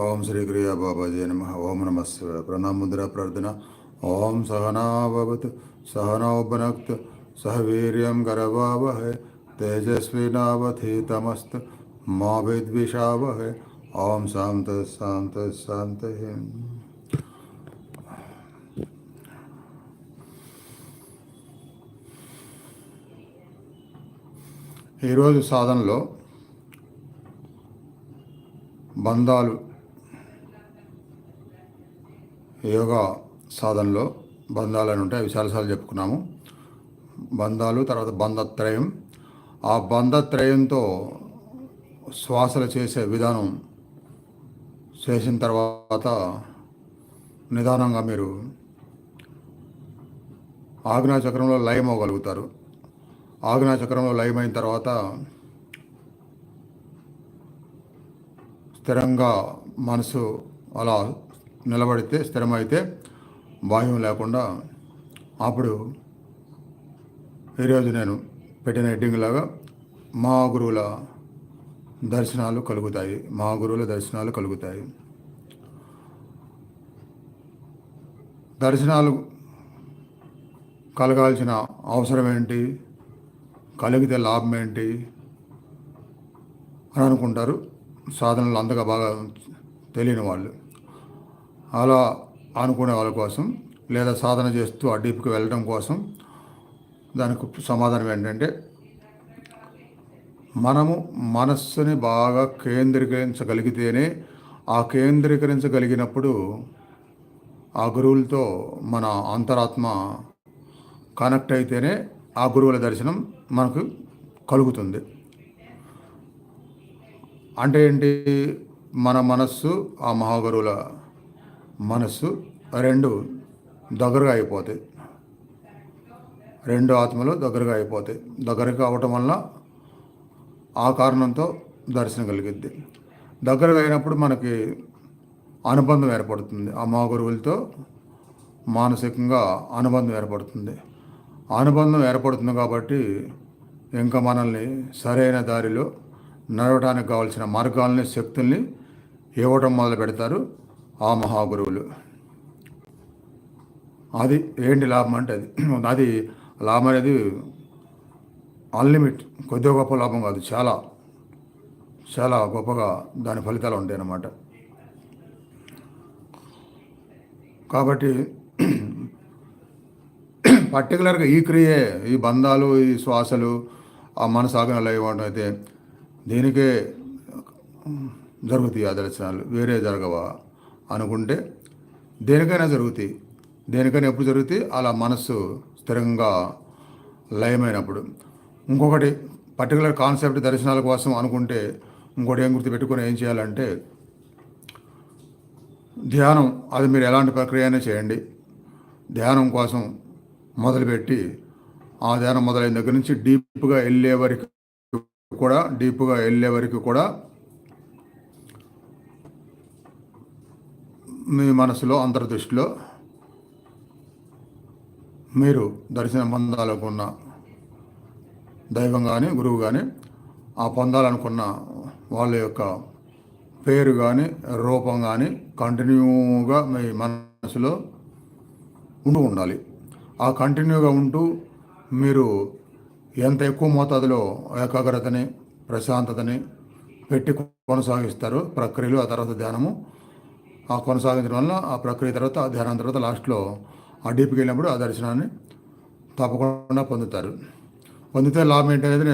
ఓం శ్రీ క్రియా బాబాజీ నమ ఓం నమ శివాయ ప్రణాముద్ర ప్రార్థన ఓం సహనావతు సహనోపనక్తు సహ వీర్యం గరవావహే తేజస్వినావధీతమస్తు మా విద్విషావహే ఓం శాంత శాంత శాంత ఈరోజు సాధనలో బంధాలు యోగా సాధనలో బంధాలు అని ఉంటాయి. అవి చాలాసార్లు చెప్పుకున్నాము. బంధాలు తర్వాత బంధత్రయం. ఆ బంధత్రయంతో శ్వాసలు చేసే విధానం చేసిన తర్వాత నిదానంగా మీరు ఆగ్నేయచక్రంలో లయం అవ్వగలుగుతారు. ఆగ్నేయచక్రంలో లయమైన తర్వాత స్థిరంగా మనసు అలా నిలబడితే స్థిరమైతే బాహ్యం లేకుండా అప్పుడు ఈరోజు నేను పెట్టిన హెడ్డింగ్ లాగా మా గురువుల దర్శనాలు కలుగుతాయి. మా గురువుల దర్శనాలు కలుగుతాయి. దర్శనాలు కలగాల్సిన అవసరం ఏంటి? కలిగితే లాభం ఏంటి? అని అనుకుంటారు. సాధనలు అంతగా బాగా తెలియని వాళ్ళు. అలా అనుకునే వాళ్ళ కోసం లేదా సాధన చేస్తూ ఆ డీప్కి వెళ్ళడం కోసం దానికి సమాధానం ఏంటంటే మనము మనస్సుని బాగా కేంద్రీకరించగలిగితేనే ఆ కేంద్రీకరించగలిగినప్పుడు ఆ గురువులతో మన అంతరాత్మ కనెక్ట్ అయితేనే ఆ గురువుల దర్శనం మనకు కలుగుతుంది. అంటే ఏంటి? మన మనస్సు ఆ మహాగురువుల మనస్సు రెండు దగ్గరగా అయిపోతాయి. రెండు ఆత్మలు దగ్గరగా అయిపోతాయి. దగ్గరగా అవటం వల్ల ఆ కారణంతో దర్శనం కలిగిద్ది. దగ్గరగా అయినప్పుడు మనకి అనుబంధం ఏర్పడుతుంది. ఆ గురువులతో మానసికంగా అనుబంధం ఏర్పడుతుంది. అనుబంధం ఏర్పడుతుంది కాబట్టి ఇంకా మనల్ని సరైన దారిలో నడవడానికి కావాల్సిన మార్గాల్ని శక్తుల్ని ఇవ్వటం మొదలు పెడతారు ఆ మహాగురువులు. అది ఏంటి లాభం అంటే అది? అది లాభం అనేది అన్లిమిట్ కొద్దిగా గొప్ప లాభం కాదు చాలా చాలా గొప్పగా దాని ఫలితాలు ఉంటాయి అన్నమాట కాబట్టి పర్టికులర్గా ఈ క్రియే ఈ బంధాలు ఈ శ్వాసలు ఆ మనసాగన ఇవ్వడం అయితే దీనికే జరుగుతాయి ఆ దర్శనాలు? వేరే జరగవా? అనుకుంటే దేనికైనా జరుగుతాయి. దేనికైనా ఎప్పుడు జరుగుతాయి అలా మనస్సు స్థిరంగా లయమైనప్పుడు. ఇంకొకటి పర్టికులర్ కాన్సెప్ట్ దర్శనాల కోసం అనుకుంటే ఇంకోటి ఏం గుర్తుపెట్టుకొని ఏం చేయాలంటే ధ్యానం అది మీరు ఎలాంటి ప్రక్రియ అయినా చేయండి. ధ్యానం కోసం మొదలుపెట్టి ఆ ధ్యానం మొదలైన దగ్గర నుంచి డీప్గా వెళ్ళే వరకు కూడా డీప్గా వెళ్ళే వరకు కూడా మీ మనసులో అంతర్దృష్టిలో మీరు దర్శనం పొందాలనుకున్న దైవం కానీ గురువు కానీ ఆ పొందాలనుకున్న వాళ్ళ యొక్క పేరు కానీ రూపం కానీ కంటిన్యూగా మీ మనసులో ఉంటూ ఉండాలి. ఆ కంటిన్యూగా ఉంటూ మీరు ఎంత ఎక్కువ మోతాదులో ఏకాగ్రతని ప్రశాంతతని పెట్టి కొనసాగిస్తారో ప్రక్రియలు ఆ తర్వాత ధ్యానము ఆ కొనసాగించడం వల్ల ఆ ప్రక్రియ తర్వాత ఆ ధ్యానం తర్వాత లాస్ట్లో ఆ డీప్కి వెళ్ళినప్పుడు ఆ దర్శనాన్ని తప్పకుండా పొందుతారు. పొందితే లాభం ఏంటనేది నేను